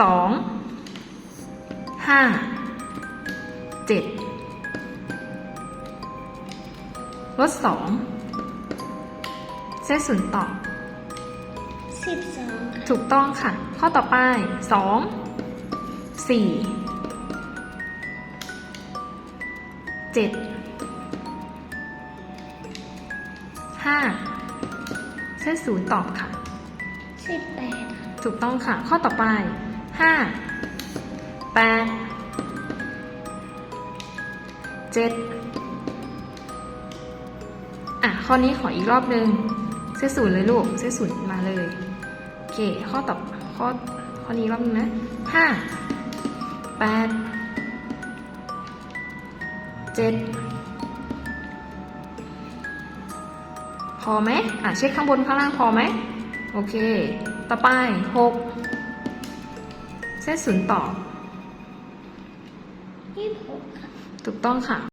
สองห้าเจ็ดลดสองเซตศูนย์ตอบสิบสองค่ะถูกต้องค่ะ ข้อต่อไปสองสี่เจ็ดห้าเส้นศูนย์ตอบค่ะสิบแปดค่ะถูกต้องค่ะ ข้อต่อไป ห้าแปดเจ็ดอะ ข้อนี้ขออีกรอบหนึ่งเส้นศูนย์เลยลูก เส้นศูนย์มาเลย โอเค ข้อต่อข้อข้อนี้รอบนึงนะห้าแปดเจ็ดพอไหมอะ เช็คข้างบนข้างล่างพอไหม โอเค ต่อไปหก เส้นศูนย์ต่อ ยี่สิบหกค่ะ ถูกต้องค่ะ